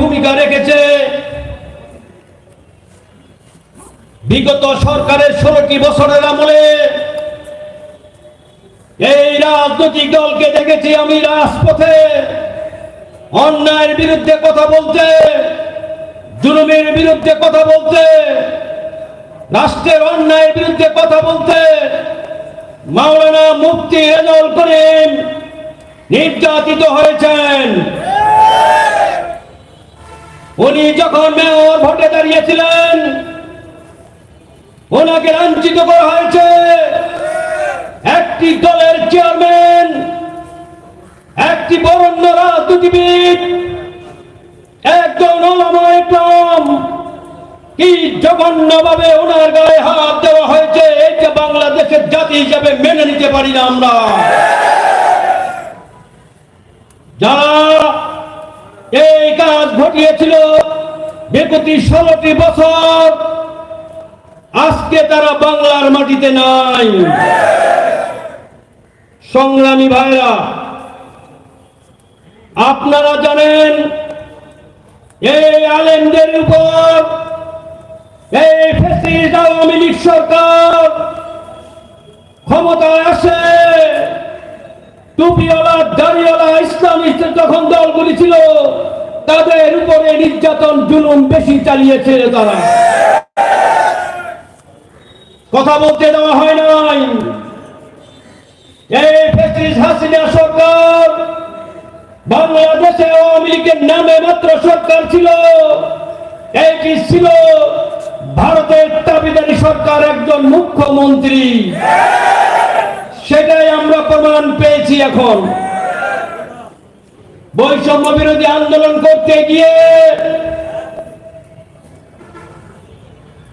ভূমিকা রেখেছে। বিগত সরকারের ষোলোটি বছরের আমলে এই রাজনৈতিক দলকে দেখেছি আমি রাজপথে। অন্যায়ের বিরুদ্ধে কথা বলতে জুলুমের বিরুদ্ধে কথা বলতে রাষ্ট্রের অন্যায়ের বিরুদ্ধে কথা বলতে মাওলানা মুফতি রেজাউল করিম নির্যাতিত হয়েছেন। উনি যখন মেয়র ভোটে দাঁড়িয়েছিলেন, ওনাকে লাঞ্ছিত করা হয়েছে। একটি দলের চেয়ারম্যান, একটি বরণ্য রাজনীতিবিদ, একজন ওলামায়াম কি জঘন্য ভাবে ওনার গায়ে হাত দেওয়া হয়েছে, এইটা বাংলাদেশের জাতি হিসাবে মেনে নিতে পারি না আমরা। যারা এই কাজ ঘটিয়েছিল বিগত ষোলোটি বছর। আজকে তারা বাংলার মাটিতে নাই। সংগ্রামী ভাইরা, আপনারা জানেন, এই আলেমদের উপর এই ফেসিস আওয়ামী লীগ সরকার ক্ষমতায় আসে। টুপিওয়ালা, দাড়িওয়ালা ইসলামিস্ট যখন দলগুলি ছিল, তাদের উপরে নির্যাতন, জুলুম বেশি চালিয়েছে তারা। কথা বলতে দেওয়া হয় নাই। এই ফেসিস হাসিনা সরকার বাংলাদেশে আওয়ামী লীগের নামে মাত্র সরকার ছিল। এটি ছিল? ভারতের দাবিদারি সরকার একজন মুখ্যমন্ত্রী। সেটাই আমরা প্রমাণ পেয়েছি এখন। বৈষম্য বিরোধী আন্দোলন করতে গিয়ে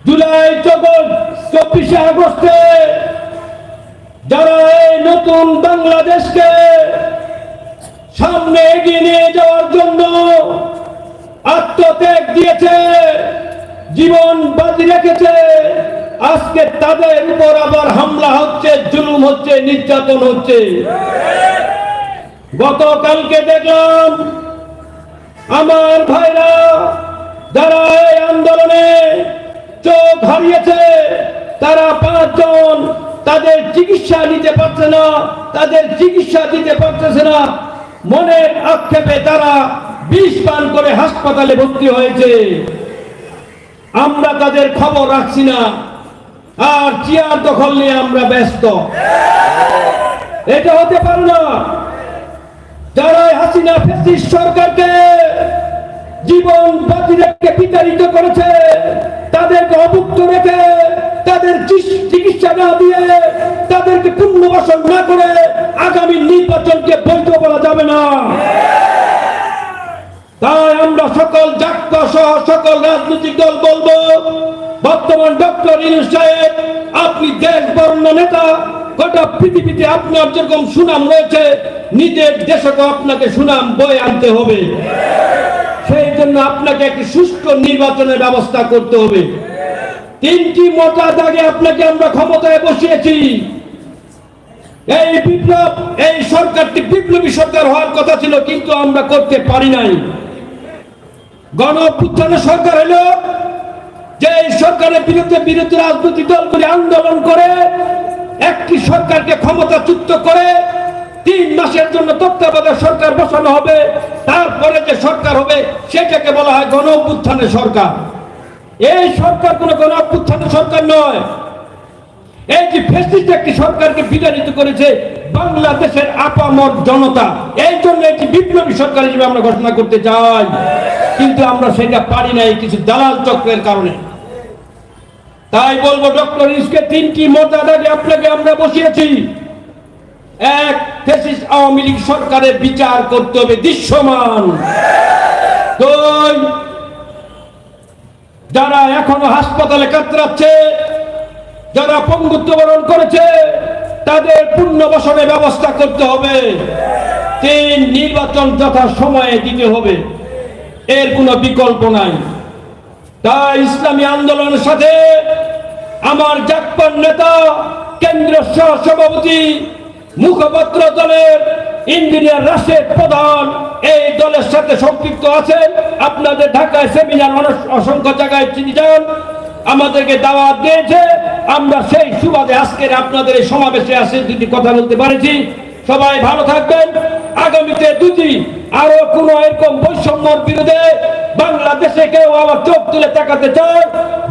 জুলাই চব্বিশে আগস্টে যারা এই নতুন বাংলাদেশকে সামনে এগিয়ে নিয়ে যাওয়ার জন্য আত্মত্যাগ দিয়েছে, জীবন বাজি রেখেছে আজকে তাদের উপর আবার হামলা হচ্ছে, জুলুম হচ্ছে, নির্যাতন হচ্ছে। গতকালকে দেখলাম, আমার ভাইরা যারা এই আন্দোলনে চোখ হারিয়েছে, তারা পাঁচজন তাদের চিকিৎসা নিতে পারছে না, তাদের চিকিৎসা দিতে পারতেছে না। মনের আক্ষেপে তারা বিষ পান করে হাসপাতালে ভর্তি হয়েছে। আমরা তাদের খবর রাখছি না। আর চেয়ার দখল নিয়ে আমরা ব্যস্ত। এটা হতে পারে না। যারা হাসিনা ফেসিস সরকারকে জীবন বাজি রেখে বিতাড়িত করেছে। তাদেরকে অভুক্ত রেখে, তাদের চিকিৎসা না দিয়ে, তাদেরকে পুনর্বাসন না করে আগামী নির্বাচনকে বৈধ বলা যাবে না। তাই আমরা সকল জাতীয় সহ সকল রাজনৈতিক দল বলব বর্তমান ডক্টর ইনুস সাহেব আপনি দেশ বর্ণ নেতা, গোটা পৃথিবীতে আপনার যেরকম সুনাম রয়েছে, নিজের দেশকে আপনাকে সুনাম বয়ে আনতে হবে। সেই জন্য আপনাকে একটি সুষ্ঠু নির্বাচনের ব্যবস্থা করতে হবে। তিনটি মোটা দাগে আপনাকে আমরা ক্ষমতায় বসিয়েছি। এই বিপ্লব, এই সরকারটি বিপ্লবী সরকার হওয়ার কথা ছিল, কিন্তু আমরা করতে পারি নাই। গণ সরকার হলো যে সরকারের বিরুদ্ধে বিরোধী রাজনৈতিক দলগুলি আন্দোলন করে, একটি সরকারকে ক্ষমতা ক্ষমতাচ্যুত করে তিন মাসের জন্য তত্ত্বাবধায়ক সরকার বসানো হবে, তারপরে যে সরকার হবে সেটাকে বলা হয় গণ অভ্যুত্থানের সরকার। এই সরকার কোন গণ অভ্যুত্থানের সরকার নয়। এই যে ফেসিস্ট একটি সরকারকে বিতাড়িত করেছে বাংলাদেশের আপামর জনতা, এই জন্য একটি বিপ্লবী সরকার হিসেবে আমরা ঘোষণা করতে চাই। কিন্তু আমরা সেটা পারি না এই কিছু দালাল চক্রের কারণে। তাই বলব ডক্টর ইসকে তিনটি মর্যাদাকে আপনাকে আমরা বসিয়েছি। এক ফেসিস আওয়ামী লীগ সরকারের বিচার করতে হবে দৃশ্যমান। দুই, যারা এখনও হাসপাতালে কাতরাচ্ছে, যারা পঙ্গুত্ব বরণ করেছে, তাদের পুনর্বাসনের ব্যবস্থা করতে হবে। তিন, নির্বাচন যথা সময়ে দিতে হবে। এর কোনো বিকল্প নাই। তাই ইসলামী আন্দোলনের সাথে আমার জাকপান নেতা, কেন্দ্রীয় সহ সভাপতি মুখপাত্র দলের ইঞ্জিনিয়ার রাশেদ প্রধান এই দলের সাথে সম্পৃক্ত আছেন। আপনাদের ঢাকায় সেমিনার অনেক- অসংখ্য জায়গায় চিনি যান আমাদেরকে দাওয়াত দিয়েছে। আমরা সেই সুবাদে আজকের আপনাদের এই সমাবেশে আসে যদি কথা বলতে পারেছি। সবাই ভালো থাকবেন। আগামীতে দুটি আরও কোন এরকম বৈষম্যর বিরুদ্ধে বাংলাদেশে কেউ আবার চোখ তুলে তাকাতে চায়?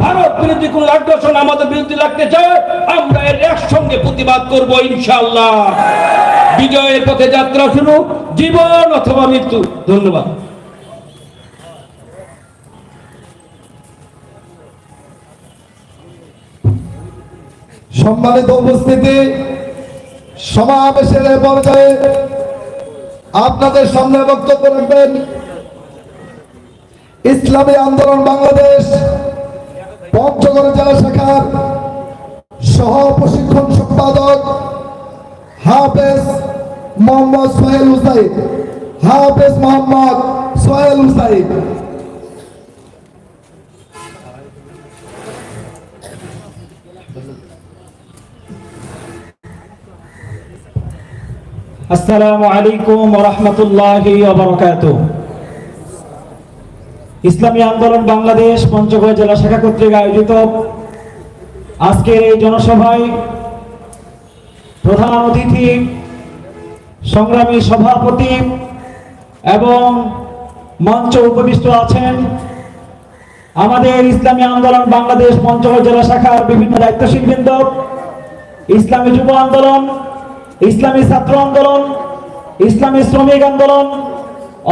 ভারত বিরোধী কোন আগ্রাসন আমাদের বিরুদ্ধে লাগতে চায়? আমরা এর একসঙ্গে প্রতিবাদ করব ইনশাআল্লাহ। বিজয়ের পথে যাত্রা শুরু, জীবন অথবা মৃত্যু। ধন্যবাদ। সম্মানিত উপস্থিতি, সমাবেশের পর্যায়ে আপনাদের সামনে বক্তব্য রাখবেন। ইসলামী আন্দোলন বাংলাদেশ, পঞ্চগড় জেলা শাখার সহ প্রশিক্ষণ সম্পাদক হাফেজ মোহাম্মদ সোহেল হুসাইন। হাফেজ মোহাম্মদ সোহেল হুসাইন। আসসালামু আলাইকুম রহমতুল্লাহি ইসলামী আন্দোলন বাংলাদেশ পঞ্চগড় জেলা শাখা কর্তৃক আয়োজিত আজকের এই জনসভায় প্রধান অতিথি, সংগ্রামী সভাপতি এবং মঞ্চ উপবিষ্ট আছেন আমাদের ইসলামী আন্দোলন বাংলাদেশ পঞ্চগড় জেলা শাখার বিভিন্ন দায়িত্বশীল বৃন্দ ইসলামী যুব আন্দোলন ইসলামী ছাত্র আন্দোলন, ইসলামী শ্রমিক আন্দোলন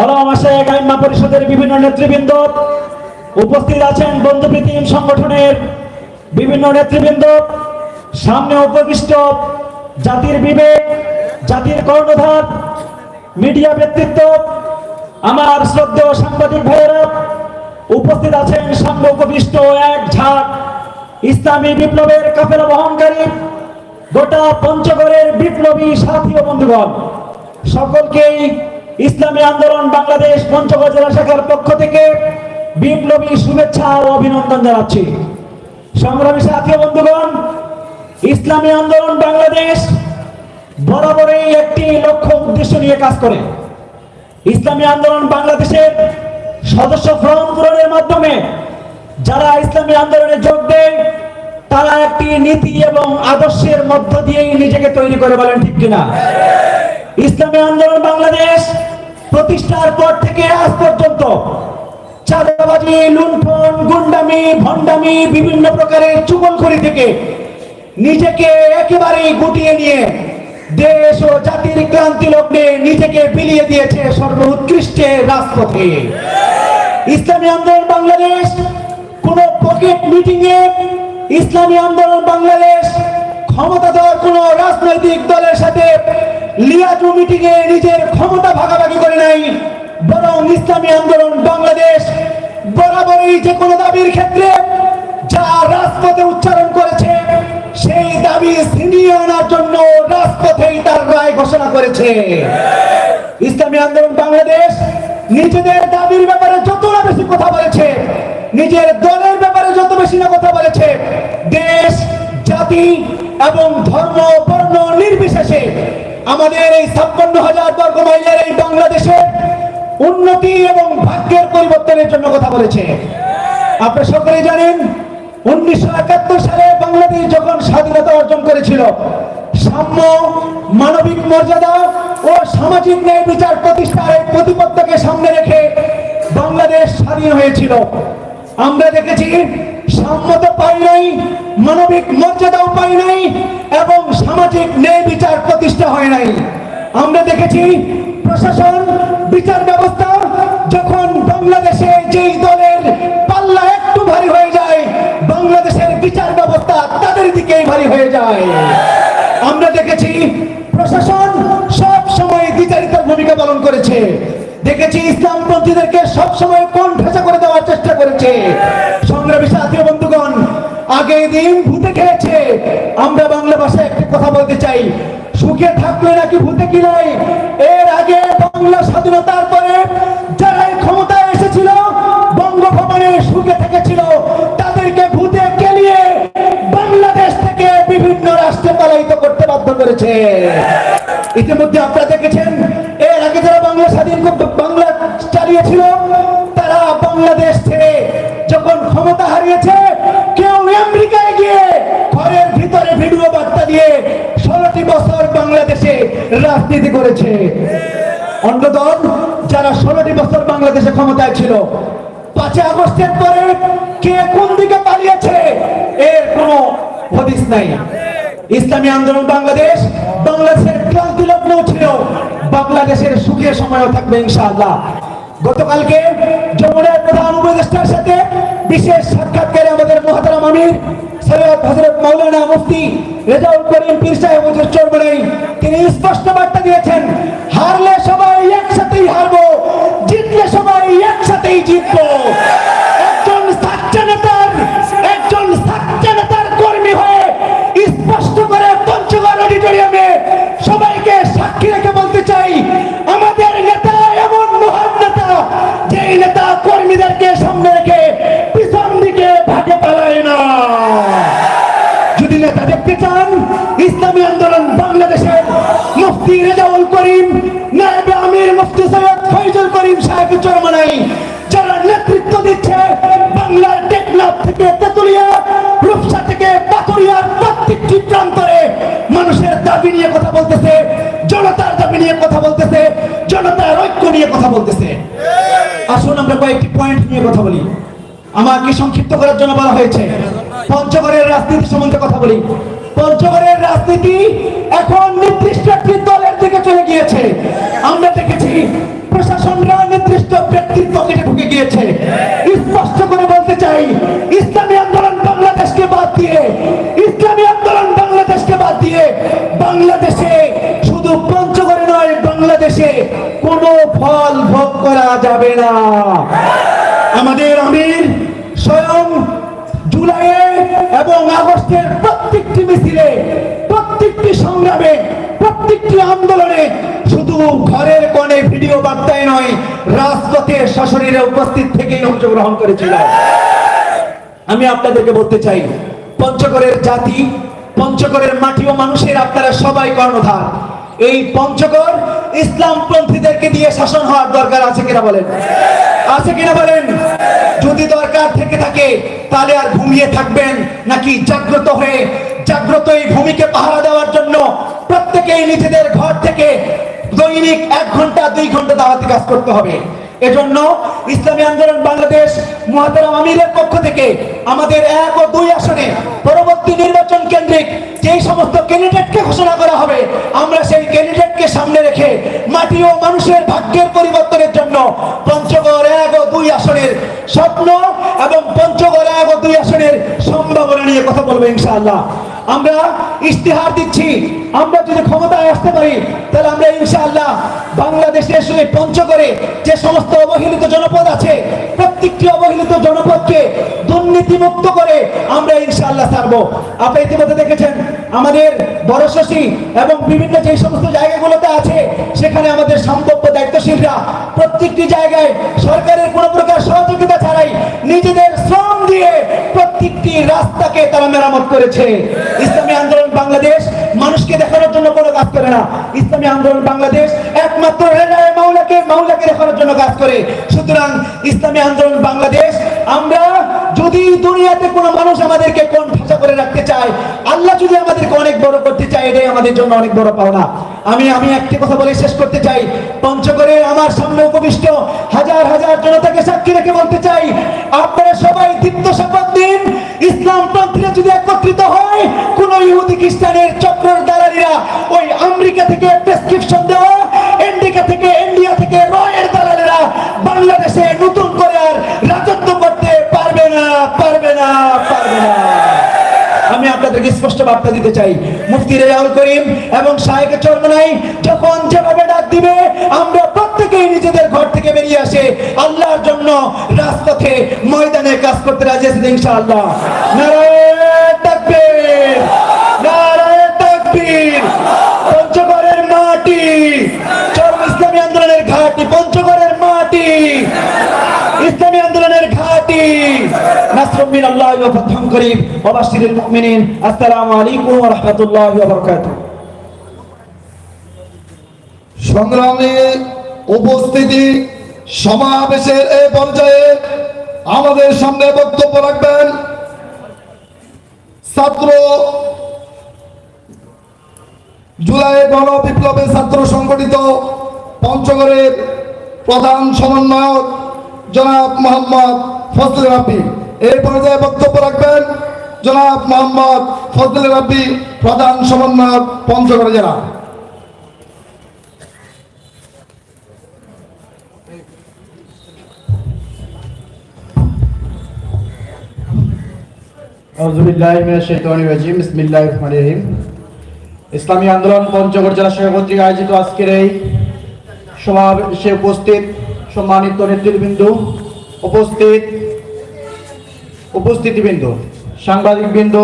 অলমাশায় গাইমা পরিষদের বিভিন্ন নেতৃবৃন্দ উপস্থিত আছেন বন্ধুপ্রীতিম সংগঠনের বিভিন্ন নেতৃবৃন্দ, সামনে উপবিষ্ট জাতির বিবেক, জাতির কর্ণধার, মিডিয়া ব্যক্তিত্ব, আমার শ্রদ্ধেয় সাংবাদিক ভাইয়েরা উপস্থিত আছেন সামনে উপবিষ্ট এক ঝাঁক ইসলামী বিপ্লবের কাফেলা বহনকারী গোটা পঞ্চগড়ের বিপ্লবী সাথী ও বন্ধুগণ, সকলকেই ইসলামী আন্দোলন বাংলাদেশ পঞ্চগড় জেলা শাখার পক্ষ থেকে বিপ্লবী শুভেচ্ছা ও অভিনন্দন জানাচ্ছি। সংগ্রামী সাথী ও বন্ধুগণ, ইসলামী আন্দোলন বাংলাদেশ বরাবরই একটি লক্ষ্য উদ্দেশ্য নিয়ে কাজ করে। ইসলামী আন্দোলন বাংলাদেশের সদস্য ফর্ম পূরণের মাধ্যমে যারা ইসলামী আন্দোলনে যোগ দেয় তারা একটি নীতি এবং আদর্শের মধ্য দিয়েই নিজেকে তৈরি করে বলেন ঠিক কিনা? ইসলামী আন্দোলন বাংলাদেশ প্রতিষ্ঠার পর থেকে আজ পর্যন্ত চাঁদাবাজি, লুণ্ঠন, গুন্ডামি, ভণ্ডামি, বিভিন্ন প্রকারের চুগলখড়ি থেকে নিজেকে একেবারেই গুটিয়ে নিয়ে দেশ ও জাতির ক্রান্তি লগ্নে নিজেকে বিলিয়ে দিয়েছে সর্বোৎকৃষ্টের রাজপথে। ইসলামী আন্দোলন বাংলাদেশ কোন পকেট মিটিং এ ইসলামী আন্দোলন বাংলাদেশ ক্ষমতাধর কোন রাজনৈতিক দলের সাথে লিয়াজু মিটিং এ নিজের ক্ষমতা ভাগাভাগি করে নাই, বরং ইসলামী আন্দোলন বাংলাদেশ বরাবরই যে কোনো দাবির ক্ষেত্রে যা রাজপথে উচ্চারণ করেছে, সেই দাবি ছিনিয়ে আনার জন্য রাজপথেই তার রায় ঘোষণা করেছে। ইসলামী আন্দোলন বাংলাদেশ নিজেদের দাবির ব্যাপারে যত না বেশি কথা বলেছে নিজের দলের ব্যাপারে যত বেশি না কথা বলেছে, দেশ, জাতি এবং ধর্ম, বর্ণ নির্বিশেষে আমাদের এই ছাপ্পান্ন হাজার বর্গ মাইলের এই বাংলাদেশের উন্নতি এবং ভাগ্যের পরিবর্তনের জন্য কথা বলেছে। আপনারা সকলেই জানেন, উনিশশো একাত্তর সালে বাংলাদেশ যখন স্বাধীনতা অর্জন করেছিল, সাম্য, মানবিক মর্যাদা ও সামাজিক ন্যায় বিচার প্রতিষ্ঠার এই প্রতিপত্তকে সামনে রেখে বাংলাদেশ স্বাধীন হয়েছিল। আমরা দেখেছি সাম্য তো পাই নাই, মানবিক মর্যাদাও পাই নাই, এবং সামাজিক ন্যায় বিচার প্রতিষ্ঠা হয় নাই। আমরা দেখেছি প্রশাসন, বিচার ব্যবস্থা যখন বাংলাদেশে যেই দলের পাল্লা একটু ভারী হয়ে যায়, বাংলাদেশের বিচার ব্যবস্থা তাদের দিকেই ভারী হয়ে যায়। আমরা দেখেছি প্রশাসন সব সময় বিচারিত ভূমিকা পালন করেছে। দেখেছি ইসলামপন্থীদেরকে সব সময় কোন ভেজা করে দেওয়ার চেষ্টা করেছে। সংগ্রামী সাথী বন্ধুগণ আগে দিন ভূতে খেয়েছে। আমরা বাংলা ভাষায় একটি কথা বলতে চাই। সুখে থাকলে নাকি ভূতে কিলাই এর আগে বাংলা স্বাধীনতার পরে যারা এই ক্ষমতায় এসেছিল, বঙ্গভবনে সুখে থেকেছিল, তাদেরকে ভূতে কেলিয়ে বাংলাদেশ থেকে বিভিন্ন রাষ্ট্রে পলায়িত করতে বাধ্য করেছে। ইতিমধ্যে আপনারা দেখেছেন বাংলা স্বাধীন বাংলা চালিয়েছিল। তারা বাংলাদেশ ছেড়ে যখন ক্ষমতা হারিয়েছে, কেউ আমেরিকায় গিয়ে ঘরের ভিতরে ভিডিও বার্তা দিয়ে ষোলোটি বছর বাংলাদেশে রাজনীতি করেছে। অন্যদল যারা ষোলোটি বছর বাংলাদেশে ক্ষমতায় ছিল পাঁচে আগস্টের পরে কে কোন দিকে পালিয়েছে, এর কোনো হদিস নাই। ইসলামী আন্দোলন বাংলাদেশ, বাংলাদেশের ক্লান্তি লগ্ন ছিল বাংলাদেশের সুখের সময়ও থাকবে ইনশাআল্লাহ। গতকালকে যমুনার প্রধান উপদেষ্টার সাথে বিশেষ সাক্ষাৎকারে আমাদের মহাতারাম আমির সৈয়দ হজরত মৌলানা মুফতি রেজাউল করিম পীর সাহেব হুজুর চরমনাই, তিনি স্পষ্ট বার্তা দিয়েছেন, হারলে সবাই একসাথেই হারবো, জিতলে সবাই একসাথেই জিতবো। চান ইসলামী আন্দোলন বাংলাদেশের মুফতি রেজাউল করিম, নায়েবে আমির মুফতি সৈয়দ ফৈজুল করিম সাহেব চরমানাই, যারা নেতৃত্ব দিচ্ছে বাংলার টেকনাফ থেকে তেতুলিয়া, রূপসা থেকে পাথুরিয়ার প্রত্যেকটি প্রান্তরে মানুষের দাবি নিয়ে কথা বলতেছে, জনতার দাবি নিয়ে কথা বলতেছে, জনতার ঐক্য নিয়ে কথা বলতেছে। আসুন আমরা কয়েকটি পয়েন্ট নিয়ে কথা বলি। আমাকে সংক্ষিপ্ত করার জন্য বলা হয়েছে। পঞ্চগড়ের রাজনীতি সম্বন্ধে কথা বলি। পঞ্চগড়ের রাজনীতি এখন নির্দিষ্ট একটি দলের দিকে চলে গিয়েছে। আমরা দেখেছি প্রশাসনরা নির্দিষ্ট ব্যক্তির পকেটে ঢুকে গিয়েছে। স্পষ্ট করে বলতে চাই, ইসলামী আন্দোলন বাংলাদেশকে বাদ দিয়ে, ইসলামী আন্দোলন বাংলাদেশকে বাদ দিয়ে বাংলাদেশে শুধু পঞ্চগড়ে নয়, বাংলাদেশে কোনো ফল ভোগ করা যাবে না। আমাদের আমির স্বয়ং জুলাইয়ে এবং আগস্টের প্রত্যেকটি মিছিলে, প্রত্যেকটি সংগ্রামে, প্রত্যেকটি আন্দোলনে শুধু ঘরের কোণে ভিডিও বার্তায় নয়, রাজপথে শাসনের উপস্থিত থেকেই অংশগ্রহণ করেছিল আমি আপনাদেরকে বলতে চাই, পঞ্চগড়ের জাতি, পঞ্চগড়ের মাটি ও মানুষের আপনারা সবাই কর্ণধার। এই পঞ্চগড় ইসলাম পন্থীদেরকে দিয়ে শাসন হওয়ার দরকার আছে কিনা বলেন? আছে কিনা বলেন? যদি দরকার থেকে থাকে, তাহলে আর ঘুমিয়ে থাকবেন নাকি জাগ্রত হয়ে জাগ্রত এই ভূমিকে পাহারা দেওয়ার জন্য প্রত্যেকেই নিজেদের ঘর থেকে দৈনিক এক ঘণ্টা, দুই ঘণ্টা দাওয়াতি কাজ করতে হবে। এজন্য ইসলামী আন্দোলন বাংলাদেশ মহাতারাম আমিরের পক্ষ থেকে আমাদের এক ও দুই আসনে পরবর্তী নির্বাচন কেন্দ্রিক যেই সমস্ত ক্যান্ডিডেটকে ঘোষণা করা হবে, আমরা সেই ক্যান্ডিডেটকে সামনে রেখে মাটি ও মানুষের ভাগ্যের পরিবর্তনের জন্য পঞ্চগড় এক ও দুই আসনের স্বপ্ন এবং পঞ্চগড় এক ও দুই আসনের সম্ভাবনা নিয়ে কথা বলব ইনশাআল্লাহ। আমরা ইশতেহার দিচ্ছি, আমরা যদি ক্ষমতায় আসতে পারি, তাহলে আমরা ইনশাআল্লাহ বাংলাদেশের সঙ্গে পঞ্চগড়ে যে সমস্ত অবহেলিত জনপদ আছে, প্রত্যেকটি অবহেলিত জনপদকে দুর্নীতি মুক্ত করে আমরা ইনশাআল্লাহ ছাড়বো। আপনি ইতিমধ্যে দেখেছেন, আমাদের বড় শশী এবং বিভিন্ন যে সমস্ত জায়গাগুলোতে আছে, সেখানে আমাদের সম্ভাব্য দায়িত্বশীলরা প্রত্যেকটি জায়গায় সরকারের কোনো প্রকার সহযোগিতা ছাড়াই নিজেদের শ্রম দিয়ে প্রত্যেকটি রাস্তাকে তারা মেরামত করেছে। ইসলামী আন্দোলন বাংলাদেশ মানুষকে দেখানোর জন্য কোনো কাজ করে না। ইসলামী আন্দোলন বাংলাদেশ একমাত্র রেজায় মাওলাকে মাওলাকে দেখানোর জন্য কাজ করে। সুতরাং ইসলামী আন্দোলন বাংলাদেশ, আমরা যদি দুনিয়াতে কোনো মানুষ আমাদেরকে কোন ভাষা করে রাখতে চায়, আল্লাহ যদি আমাদেরকে অনেক বড় করতে চায়, এটাই আমাদের জন্য অনেক বড় পাওনা। আমি আমি একটি কথা বলে শেষ করতে চাই। পঞ্চগড়ে আমার সামনে উপবিষ্ট হাজার হাজার জনতাকে সাক্ষী রেখে বলতে চাই, আপনারা সবাই দীপ্ত শপথ দিন ইসলাম পন্থীরা যদি একত্রিত হয়, কোন ইহুদি খ্রিস্টানের চক্রের দালালিরা ওই আমেরিকা থেকে প্রেসক্রিপশন দেওয়া ইন্ডিকা থেকে, ইন্ডিয়া থেকে রয়ের দালালিরা বাংলাদেশে নতুন করে আর আপনাদেরকে স্পষ্ট বার্তা দিতে চাই। মুফতি রেজাউল করিম এবং শাহেকে চরমনাই যখন যেভাবে ডাক দিবে, আমরা প্রত্যেকেই নিজেদের ঘর থেকে বেরিয়ে আসে। আল্লাহর জন্য রাজপথে ময়দানে কাজ করতে রাজি আছি ইনশাআল্লাহ। নারায়ণ তাকবীর নারায়ণ তাকবীর, পঞ্চগড়ের মাটি, চরম ইসলামী আন্দোলনের ঘাটি, পঞ্চগড়ের মাটি, ইসলামী আন্দোলনের ঘাটি। ফাতহুম করিম ওয়া বাশশিরিল মুমিনিন। আসসালামু আলাইকুম ওয়া রাহমাতুল্লাহি ওয়া বারাকাতুহু। সংগ্রামী উপস্থিতি সমাবেশের এই পর্যায়ে আমাদের সামনে বক্তব্য রাখবেন ছাত্র জুলাই গণ বিপ্লবে ছাত্র সংগঠিত পঞ্চগড়ের প্রধান সমন্বয়ক জনাব মোহাম্মদ ফজল রাব্বি এই পর্যায়ে বক্তব্য রাখবেন জনাব মোহাম্মদ ফজল রাব্বি, প্রধান সমন্বয়ক, পঞ্চগড় জেলা। ইসলামী আন্দোলন পঞ্চগড় জেলা শাখা আয়োজিত আজকের এই সমাবেশে উপস্থিত সম্মানিত নেতৃবৃন্দ, উপস্থিত উপস্থিতিবৃন্দ সাংবাদিক বৃন্দ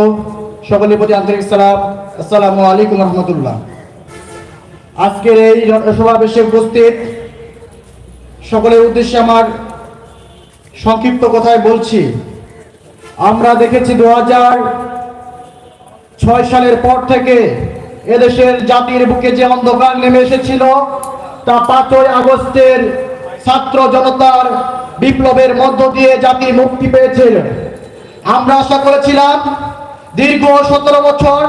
সকলের প্রতি আন্তরিক সালাম। আসসালামু আলাইকুম রহমতুল্লাহ। আজকের এই সমাবেশে উপস্থিত সকলের উদ্দেশ্যে আমার সংক্ষিপ্ত কথায় বলছি, আমরা দেখেছি দু ছয় সালের পর থেকে এদেশের জাতির বুকে যে অন্ধকার নেমে এসেছিল, তা পাঁচই আগস্টের ছাত্র জনতার বিপ্লবের মধ্য দিয়ে জাতি মুক্তি পেয়েছিল। আমরা আশা করেছিলাম দীর্ঘ সতেরো বছর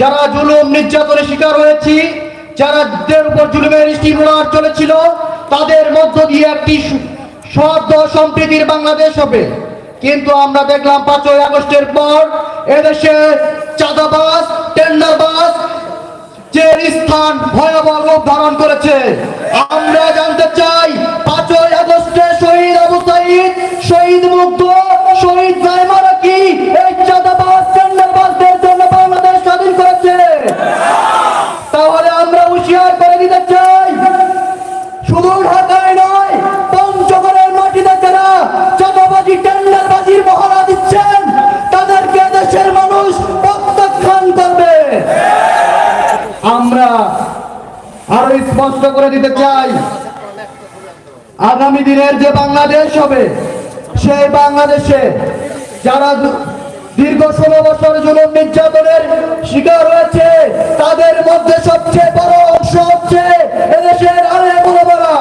যারা জুলুম নির্যাতনের শিকার হয়েছি, যারা উপর জুলুমের স্টিমুলার চলেছিল, তাদের মধ্য দিয়ে একটি সদ্য সম্প্রীতির বাংলাদেশ হবে। কিন্তু আমরা দেখলাম পাঁচই আগস্টের পর এদেশে চাঁদাবাজ, টেন্ডারবাজ যে স্থান ভয়াবহ রূপ ধারণ করেছে। আমরা জানতে চাই, পাঁচই আগস্টে শহীদ আবু সাইদ, শহীদ মুগ্ধ, শহীদ আরও স্পষ্ট করে দিতে চাই। আগামী দিনের যে বাংলাদেশ হবে, সেই বাংলাদেশে যারা দীর্ঘ ষোলো বছর জুলুম নির্যাতনের শিকার হয়েছে, তাদের মধ্যে সবচেয়ে বড় অংশ হচ্ছে এদেশের আরে বড়রা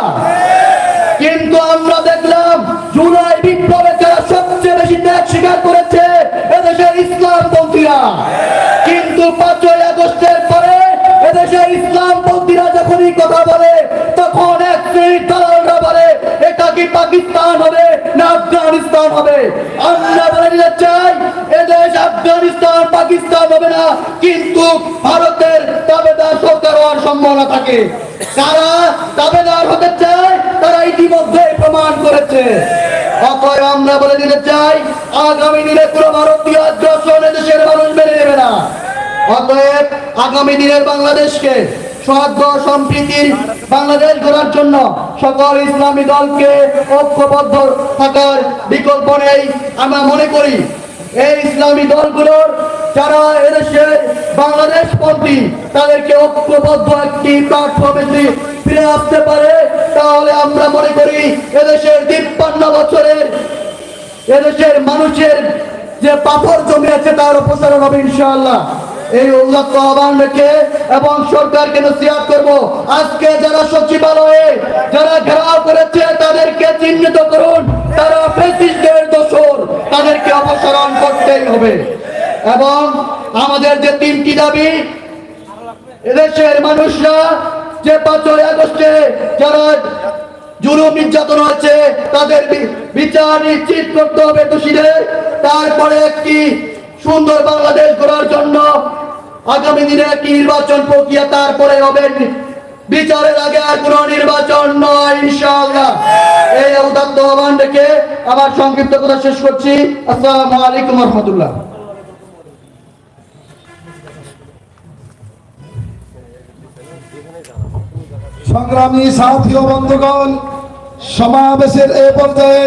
কিন্তু আমরা দেখলাম, জুলাই বিপ্লবে যারা সবচেয়ে বেশি ত্যাগ স্বীকার করেছে, এদেশের ইসলামপন্থীরা। কিন্তু পাঁচই আগস্টের পরে এদেশের ইসলামপন্থীরা যখনই কথা বলে, তখন এক শ্রেণির বলে, এটা কি পাকিস্তান হবে না আফগানিস্তান হবে? আমরা বলে দিতে চাই এদেশ আফগানিস্তান, পাকিস্তান হবে না, কিন্তু ভারতের দাবেদার সরকার হওয়ার সম্ভাবনা থাকে। কারা দাবেদার হতে চায়, তারা ইতিমধ্যে প্রমাণ করেছে। অতএব আমরা বলে দিতে চাই, আগামী দিনে পুরো ভারতীয় আগ্রাসন দেশের মানুষ মেনে নেবে না। অতএব আগামী দিনের বাংলাদেশকে সদ্য সম্প্রীতির বাংলাদেশ গড়ার জন্য সকল ইসলামী দলকে ঐক্যবদ্ধ থাকার বিকল্প নেই। আমরা মনে করি, এই ইসলামী দলগুলোর যারা বাংলাদেশ পন্থী তাদেরকে ঐক্যবদ্ধ একটি প্ল্যাটফর্মে ফিরে আসতে পারে, তাহলে আমরা মনে করি এদেশের তিপ্পান্ন বছরের, এদেশের মানুষের যে পাথর জমে আছে তার অপসারণ হবে ইনশাআল্লাহ। এই উল্লাস আহ্বান রেখে এবং সরকারকে নসিহাত করব। আজকে যারা সচিবালয়ে, যারা ঘেরাও করেছে, তাদেরকে চিহ্নিত করুন। তারা ফেসিস্টদের দোষর। তাদেরকে অপসারণ করতেই হবে। এবং আমাদের যে তিনটি দাবি, এদেশের মানুষরা যে পাঁচই আগস্টে যারা জুলুম নির্যাতন হয়েছে, তাদের বিচার নিশ্চিত করতে হবে দোষীদের। তারপরে একটি সুন্দর বাংলাদেশ গড়ার জন্য আগামী দিনে একটি নির্বাচন প্রক্রিয়া তারপরে হবে। বিচারের আগে আর কোনো নির্বাচন নয়, ইনশাআল্লাহ। এই উদাত্ত আহ্বান রেখে আমার সংক্ষিপ্ত কথা শেষ করছি। আসসালামু আলাইকুম রহমতুল্লাহ। সংগ্রামী সাথী ও বন্ধুগণ, সমাবেশের এ পর্যায়ে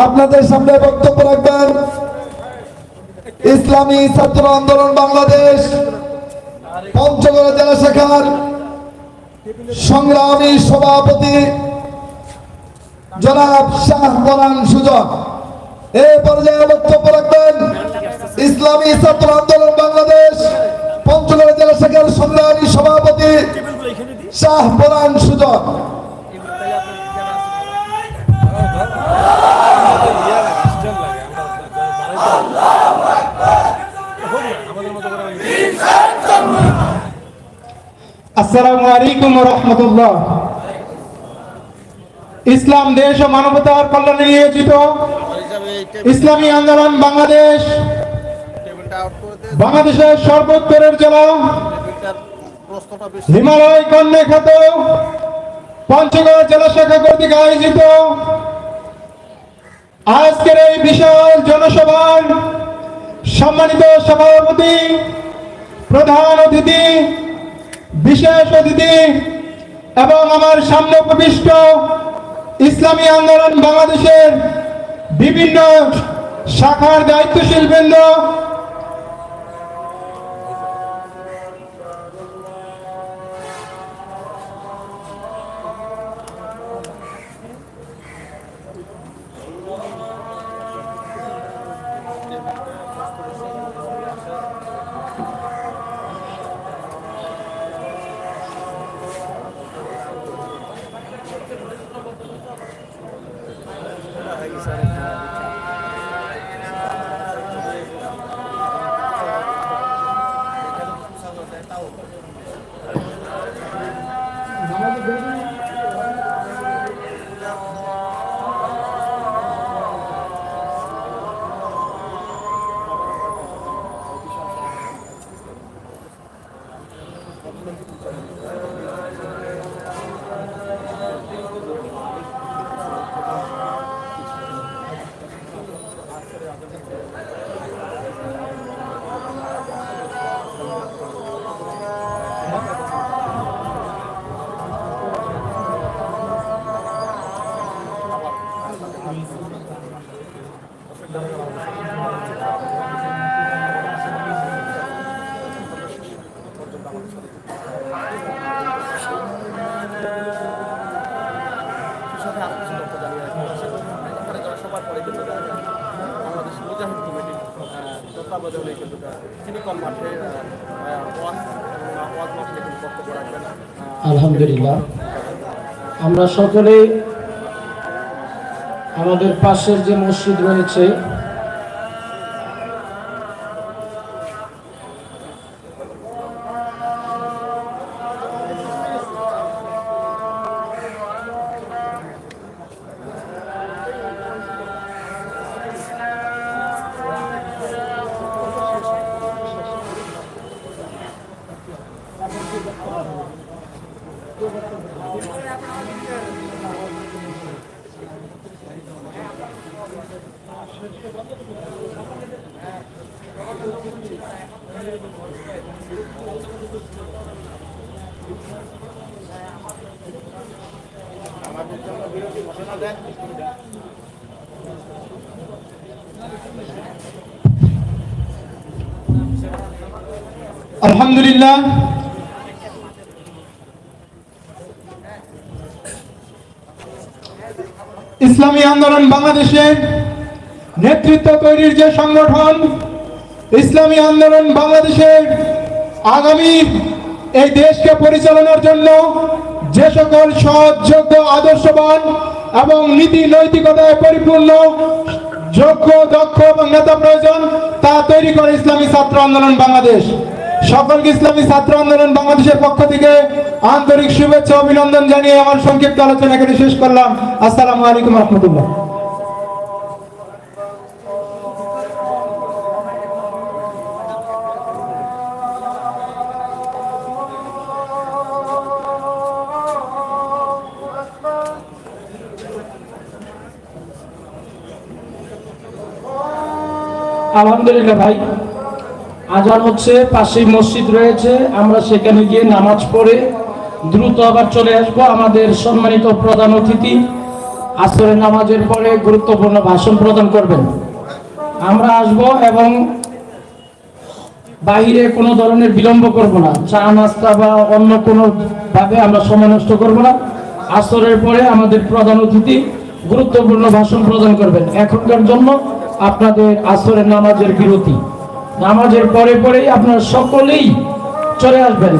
আপনাদের সামনে বক্তব্য রাখবেন। ইসলামী ছাত্র আন্দোলন বাংলাদেশ, পঞ্চগড় জেলা শাখার সংগ্রামী সভাপতি জনাব শাহ বনান সুজন। এ পর্যায়ে বক্তব্য রাখবেন, ইসলামী ছাত্র আন্দোলন বাংলাদেশ, পঞ্চগড় জেলা শাখার সংগ্রামী সভাপতি শাহ বনান সুজন। ইসলাম, দেশ ও মানবতার কল্যাণে নিয়োজিত ইসলামী আন্দোলন বাংলাদেশ। বাংলাদেশের সর্বোত্তরের জেলা হিমালয় কন্যা খ্যাত পঞ্চগড় জেলা শাখা কর্তৃক আয়োজিত আজকের এই বিশাল জনসভার সম্মানিত সভাপতি, প্রধান অতিথি, বিশেষ অতিথি এবং আমার সামনে উপবিষ্ট ইসলামী আন্দোলন বাংলাদেশের বিভিন্ন শাখার দায়িত্বশীল বৃন্দ আলহামদুলিল্লাহ। আমরা সকলে আমাদের পাশের যে মসজিদ রয়েছে আলহামদুলিল্লাহ। ইসলামী আন্দোলন বাংলাদেশের নেতৃত্ব তৈরির যে সংগঠন, ইসলামী আন্দোলন বাংলাদেশের আগামী এই দেশকে পরিচালনার জন্য যে সকল সৎ, যোগ্য, আদর্শবান এবং নীতি নৈতিকতায় পরিপূর্ণ, যোগ্য, দক্ষ এবং নেতা প্রয়োজন তা তৈরি করে ইসলামী ছাত্র আন্দোলন বাংলাদেশ। সকলকে ইসলামী ছাত্র আন্দোলন বাংলাদেশের পক্ষ থেকে আন্তরিক শুভেচ্ছা অভিনন্দন জানিয়ে আমার সংক্ষিপ্ত আলোচনা এখানে শেষ করলাম। আসসালামু আলাইকুম রহমতুল্লাহ। আলহামদুলিল্লাহ ভাই। আজান হচ্ছে, পাশেই মসজিদ রয়েছে। আমরা সেখানে গিয়ে নামাজ পড়ে দ্রুত আবার চলে আসব আমাদের সম্মানিত প্রধান অতিথি। আসরের নামাজের পরে গুরুত্বপূর্ণ ভাষণ প্রদান করবেন। আমরা আসব এবং বাহিরে কোনো ধরনের বিলম্ব করব না। চা, নাস্তা বা অন্য কোনো ভাবে আমরা সময় নষ্ট করব না। আসরের পরে আমাদের প্রধান অতিথি গুরুত্বপূর্ণ ভাষণ প্রদান করবেন। এখনকার জন্য আপনাদের আসরের নামাজের বিরতি। নামাজের পরে পরেই আপনারা সকলেই চলে আসবেন।